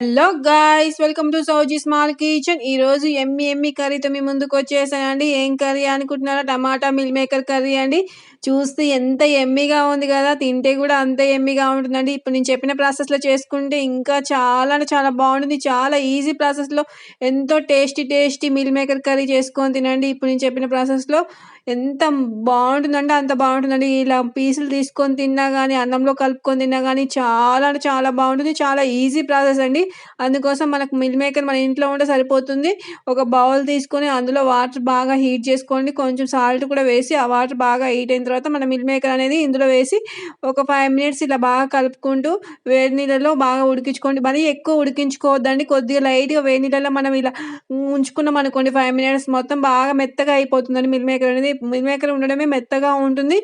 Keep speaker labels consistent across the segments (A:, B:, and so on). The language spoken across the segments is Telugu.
A: Hello guys welcome to Sowji small kitchen. ఈరోజు ఎమ్మి ఎమ్మి కర్రీతో మీ ముందుకు వచ్చేసానండి. ఏం కర్రీ అనుకుంటున్నారా? టమాటా మిల్ మేకర్ కర్రీ అండి. చూస్తే ఎంత ఎమ్మిగా ఉంది కదా తింటే కూడా అంత ఎమ్మిగా ఉంటుందండి. ఇప్పుడు నేను చెప్పిన ప్రాసెస్లో చేసుకుంటే ఇంకా చాలా అంటే చాలా బాగుంటుంది. చాలా ఈజీ ప్రాసెస్లో ఎంతో tasty tasty meal maker curry చేసుకొని తినండి. ఇప్పుడు నేను చెప్పిన ప్రాసెస్లో ఎంత బాగుంటుందంటే అంత బాగుంటుందండి. ఇలా పీసులు తీసుకొని తిన్నా కానీ అన్నంలో కలుపుకొని తిన్నా కానీ చాలా అంటే చాలా బాగుంటుంది. చాలా ఈజీ ప్రాసెస్ అండి. అందుకోసం మనకు మిల్ మేకర్ మన ఇంట్లో ఉంటే సరిపోతుంది. ఒక బౌల్ తీసుకొని అందులో వాటర్ బాగా హీట్ చేసుకోండి. కొంచెం సాల్ట్ కూడా వేసి ఆ వాటర్ బాగా హీట్ అయిన తర్వాత మన మిల్ మేకర్ అనేది ఇందులో వేసి ఒక ఫైవ్ మినిట్స్ ఇలా బాగా కలుపుకుంటూ వేడి నీళ్ళలో బాగా ఉడికించుకోండి. మరీ ఎక్కువ ఉడికించుకోవద్దండి. కొద్దిగా లైట్గా వేడి నీళ్ళలో మనం ఇలా ఉంచుకున్నాం అనుకోండి ఫైవ్ మినిట్స్ మొత్తం బాగా మెత్తగా అయిపోతుందండి మిల్ మేకర్ అనేది. మిల్ మేకర్ ఉండడమే మెత్తగా ఉంటుంది.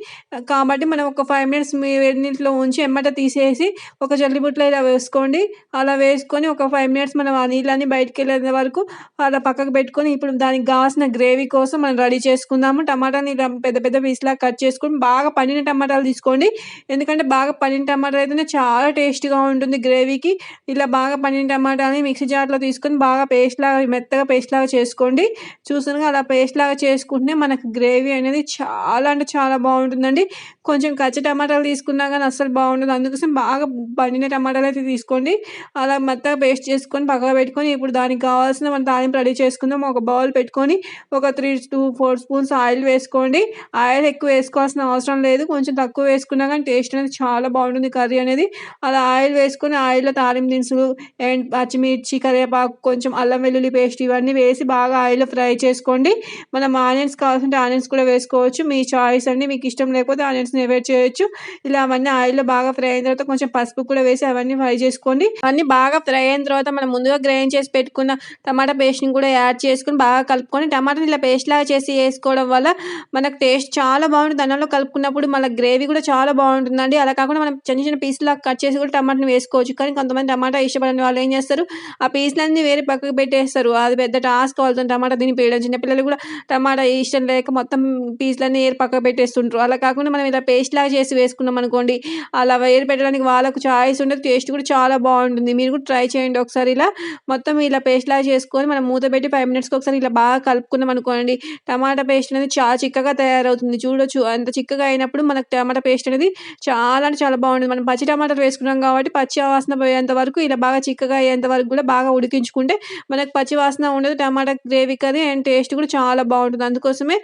A: కాబట్టి మనం ఒక ఫైవ్ మినిట్స్ మీ వేడి నీటిలో ఉంచి ఎమ్మట తీసేసి ఒక జల్లిబుట్లో ఇలా వేసుకోండి. అలా వేసుకొని ఒక ఫైవ్ మినిట్స్ మనం ఆ నీళ్ళని బయటికి వెళ్ళే వరకు అలా పక్కకు పెట్టుకొని ఇప్పుడు దానికి కావాల్సిన గ్రేవీ కోసం మనం రెడీ చేసుకుందాము. టమాటాని ఇలా పెద్ద పెద్ద పీస్లా కట్ చేసుకొని బాగా పండిన టమాటాలు తీసుకోండి. ఎందుకంటే బాగా పండిన టమాటాలు అయితేనే చాలా టేస్ట్గా ఉంటుంది గ్రేవీకి. ఇలా బాగా పండిన టమాటాని మిక్సీ జార్లో తీసుకొని బాగా పేస్ట్ లాగా మెత్తగా పేస్ట్ లాగా చేసుకోండి. చూసారుగా అలా పేస్ట్ లాగా చేసుకుంటే మనకు గ్రేవీ అనేది చాలా అంటే చాలా బాగుంటుందండి. కొంచెం కచ్చి టమాటాలు తీసుకున్నా కానీ అస్సలు బాగుండదు. అందుకోసం బాగా పండిన టమాటాలు అయితే తీసుకోండి. అలా మెత్తగా పేస్ట్ చేసుకొని పక్కన పెట్టుకొని ఇప్పుడు దానికి కావాల్సిన మన తాలింపు రెడీ చేసుకుందాం. ఒక బౌల్ పెట్టుకొని ఒక three two four spoons oil వేసుకోండి. ఆయిల్ ఎక్కువ వేసుకోవాల్సిన అవసరం లేదు. కొంచెం తక్కువ వేసుకున్నా కానీ టేస్ట్ అనేది చాలా బాగుంటుంది కర్రీ అనేది. అలా ఆయిల్ వేసుకొని ఆయిల్లో తాలింపు దినుసులు అండ్ పచ్చిమిర్చి కరివేపాకు కొంచెం అల్లం వెల్లుల్లి పేస్ట్ ఇవన్నీ వేసి బాగా ఆయిల్లో ఫ్రై చేసుకోండి. మనం ఆనియన్స్ కావాల్సింటే ఆనియన్స్ కూడా వేసుకోవచ్చు. మీ చాయిస్ అండి మీకు ఇష్టం లేకపోతే ఆనియన్స్ని అవాయిడ్ చేయొచ్చు. ఇలా అవన్నీ ఆయిల్లో బాగా ఫ్రై అయిన తర్వాత కొంచెం పసుపు కూడా వేసి అవన్నీ ఫ్రై చేసుకోండి. అవన్నీ బాగా ఫ్రై అయిన తర్వాత మనం ముందుగా గ్రైండ్ చేసి పెట్టుకున్న టమాటా పేస్ట్ని కూడా యాడ్ చేసుకుని బాగా కలుపుకొని టమాటాని ఇలా పేస్ట్ లాగా చేసి వేసుకోవడం వల్ల మనకు టేస్ట్ చాలా బాగుంటుంది. అన్నంలో కలుపుకున్నప్పుడు మన గ్రేవీ కూడా చాలా బాగుంటుందండి. అలా కాకుండా మనం చిన్న చిన్న పీసులా కట్ చేసి కూడా టమాటాని వేసుకోవచ్చు. కానీ కొంతమంది టమాటా ఇష్టపడని వాళ్ళు ఏం చేస్తారు? ఆ పీసులన్నీ వేరే పక్కకు పెట్టేస్తారు. అది పెద్ద టాస్క్ అవుతుంది టమాటా దీన్ని పేయడం చిన్నపిల్లలు కూడా టమాటా ఇష్టం లేక మొత్తం పీస్లన్నీ ఏరు పక్కకు పెట్టేస్తుంటారు అలా కాకుండా మనం ఇలా పేస్ట్ లాగా చేసి వేసుకున్నాం అనుకోండి అలా వేరు పెట్టడానికి వాళ్ళకు చాయిస్ ఉండదు టేస్ట్ కూడా చాలా బాగుంటుంది. మీరు కూడా ట్రై చేయండి ఒకసారి ఇలా. మొత్తం ఇలా పేస్ట్ లాగా చేసుకొని మనం మూత పెట్టి ఫైవ్ మినిట్స్కి ఒకసారి ఇలా బాగా కలుపుకున్నాం అనుకోండి టమాటా పేస్ట్ అనేది చాలా చిక్కగా తయారవుతుంది. చూడొచ్చు అంత చిక్కగా అయినప్పుడు మనకు టమాటా పేస్ట్ అనేది చాలా అంటే చాలా బాగుంటుంది. మనం పచ్చి టమాటాలు వేసుకున్నాం కాబట్టి పచ్చి వాసన పోయేంత వరకు ఇలా బాగా చిక్కగా అయ్యేంత వరకు కూడా బాగా ఉడికించుకుంటే మనకు పచ్చి వాసన ఉండదు tomato gravy curry and taste కూడా చాలా బాగుంటుంది. అందుకోసమే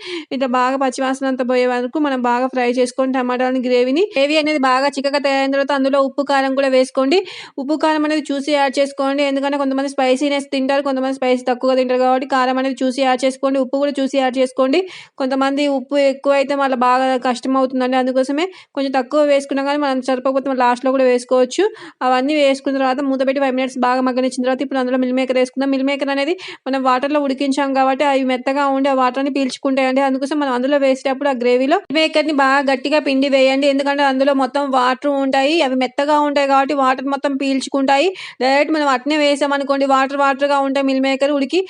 A: ఇట్లా బాగా పచ్చివాసన అంతా పోయే వరకు మనం బాగా ఫ్రై చేసుకొని టమాటాలని గ్రేవీని గ్రేవీ అనేది బాగా చిక్కగా తయారైన తర్వాత అందులో ఉప్పు కారం కూడా వేసుకోండి. ఉప్పు కారం అనేది చూసి యాడ్ చేసుకోండి. ఎందుకంటే కొంతమంది స్పైసీనెస్ తింటారు కొంతమంది స్పైసీ తక్కువగా తింటారు కాబట్టి కారం అనేది చూసి యాడ్ చేసుకోండి. ఉప్పు కూడా చూసి యాడ్ చేసుకోండి. కొంతమంది ఉప్పు ఎక్కువ అయితే మళ్ళీ బాగా కష్టం అవుతుందండి. అందుకోసమే కొంచెం తక్కువ వేసుకున్నా కానీ మనం సరిపోకపోతే లాస్ట్లో కూడా వేసుకోవచ్చు. అవన్నీ వేసుకున్న తర్వాత మూత పెట్టి ఫైవ్ మినిట్స్ బాగా మగ్గనిచ్చిన తర్వాత ఇప్పుడు అందులో మిల్ మేకర్ వేసుకుందాం. మిల్ మేకర్ అనేది మనం వాటర్లో ఉడికించాం కాబట్టి అవి మెత్తగా ఉండి ఆ వాటర్ని పీల్చుకుంటాయండి. అందుకోసం మనం అందులో వేసేటప్పుడు ఆ గ్రేవీలో మేకర్ని బాగా గట్టిగా పిండి వేయండి. ఎందుకంటే అందులో మొత్తం వాటర్ ఉంటాయి. అవి మెత్తగా ఉంటాయి కాబట్టి వాటర్ మొత్తం పీల్చుకుంటాయి. డైరెక్ట్ మనం అట్నే వేసామనుకోండి వాటర్ వాటర్గా ఉంటాయి మిల్ మేకర్ ఉడికి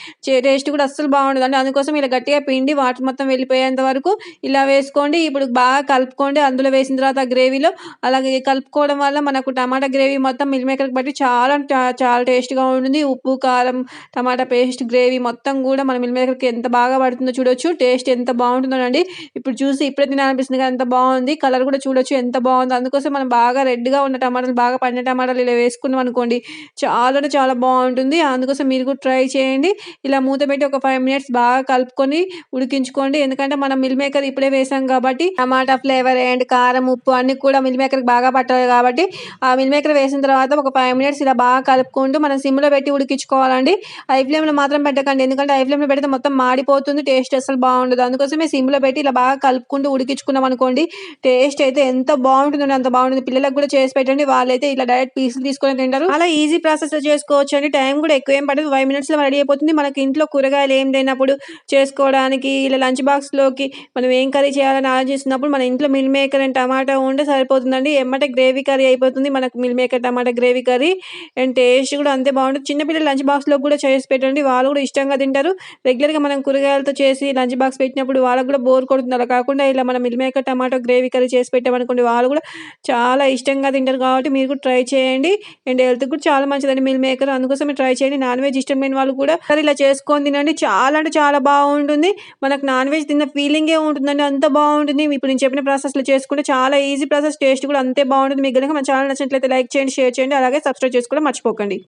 A: టేస్ట్ కూడా అస్సలు బాగుండదు. అండి అందుకోసం ఇలా గట్టిగా పిండి వాటర్ మొత్తం వెళ్ళిపోయేంత వరకు ఇలా వేసుకోండి. ఇప్పుడు బాగా కలుపుకోండి. అందులో వేసిన తర్వాత ఆ గ్రేవీలో అలాగే కలుపుకోవడం వల్ల మనకు టమాటా గ్రేవీ మొత్తం మిల్ మేకర్కి బట్టి చాలా చాలా చాలా టేస్ట్గా ఉంటుంది. ఉప్పు కారం టమాటా పేస్ట్ గ్రేవీ మొత్తం కూడా మన మిల్ మేకర్కి ఎంత బాగా పడుతుందో చూడొచ్చు. టేస్ట్ ఎంత బాగుంది బాగుంటుందోనండి. ఇప్పుడు చూసి ఇప్పుడే తినాలనిపిస్తుంది కదా ఎంత బాగుంది. కలర్ కూడా చూడొచ్చు ఎంత బాగుంది. అందుకోసం మనం బాగా రెడ్గా ఉన్న టమాటాలు బాగా పండిన టమాటాలు ఇలా వేసుకున్నాం అనుకోండి చాలా చాలా బాగుంటుంది. అందుకోసం మీరు కూడా ట్రై చేయండి. ఇలా మూత పెట్టి ఒక ఫైవ్ మినిట్స్ బాగా కలుపుకొని ఉడికించుకోండి. ఎందుకంటే మనం మిల్ మేకర్ ఇప్పుడే వేసాం కాబట్టి టమాటా ఫ్లేవర్ అండ్ కారం ఉప్పు అన్ని కూడా మిల్ మేకర్కి బాగా పట్టాలి కాబట్టి ఆ మిల్ మేకర్ వేసిన తర్వాత ఒక ఫైవ్ మినిట్స్ ఇలా బాగా కలుపుకుంటూ మనం సిమ్లో పెట్టి ఉడికించుకోవాలండి. ఐ ఫ్లేమ్లో మాత్రం పెట్టకండి. ఎందుకంటే ఐ ఫ్లేమ్లో పెడితే మొత్తం మాడిపోతుంది టేస్ట్ అసలు బాగుండదు. అందుకోసం కొంచెమే సిమ్లో పెట్టి ఇలా బాగా కలుపుకుంటూ ఉడికించుకున్నాం అనుకోండి టేస్ట్ అయితే ఎంత బాగుంటుందో అంత బాగుంటుంది. పిల్లలకు కూడా చేసి పెట్టండి వాళ్ళైతే ఇలా డైరెక్ట్ పీసులు తీసుకొని తింటారు. అలా ఈజీ ప్రాసెస్ చేసుకోవచ్చు అండి. టైం కూడా ఎక్కువ ఏం పడదు. ఫైవ్ మినిట్స్లో రెడీ అయిపోతుంది. మనకి ఇంట్లో కూరగాయలు ఏం లేనప్పుడు చేసుకోవడానికి ఇలా లంచ్ బాక్స్లోకి మనం ఏం కర్రీ చేయాలని ఆలోచిస్తున్నప్పుడు మన ఇంట్లో మిల్ మేకర్ అండ్ టమాటా ఉంటే సరిపోతుందండి. ఎమ్మటే గ్రేవీ కర్రీ అయిపోతుంది. మనకు meal maker tomato gravy curry and taste కూడా అంతే బాగుంటుంది. చిన్నపిల్లలు లంచ్ బాక్స్లో కూడా చేసి పెట్టండి. వాళ్ళు కూడా ఇష్టంగా తింటారు. రెగ్యులర్గా మనం కూరగాయలతో చేసి లంచ్ బాక్స్ పెట్టినప్పుడు వాళ్ళకి కూడా బోర్ కొడుతుంది అలా కాకుండా ఇలా మనం మిల్మేకర్ టమాటో గ్రేవీ కర్రీ చేసి పెట్టామనుకోండి వాళ్ళు కూడా చాలా ఇష్టంగా తింటారు కాబట్టి మీరు కూడా ట్రై చేయండి. అండ్ హెల్త్ కూడా చాలా మంచిదండి మిల్ మేకర్ అందుకోసమే ట్రై చేయండి. నాన్ వెజ్ ఇష్టం లేని వాళ్ళు కూడా ఇలా చేసుకొని తినండి. చాలా అంటే చాలా బాగుంటుంది. మనకు నాన్ వెజ్ తిన్న ఫీలింగే ఉంటుందండి. అంత బాగుంటుంది. ఇప్పుడు నేను చెప్పిన ప్రాసెస్లో చేసుకుంటే చాలా ఈజీ ప్రాసెస్ టేస్ట్ కూడా అంతే బాగుంటుంది. మీకు కనుక మన ఛానల్ నచ్చినట్లయితే లైక్ చేయండి షేర్ చేయండి. అలాగే సబ్స్క్రైబ్ చేసుకోవడం మర్చిపోకండి.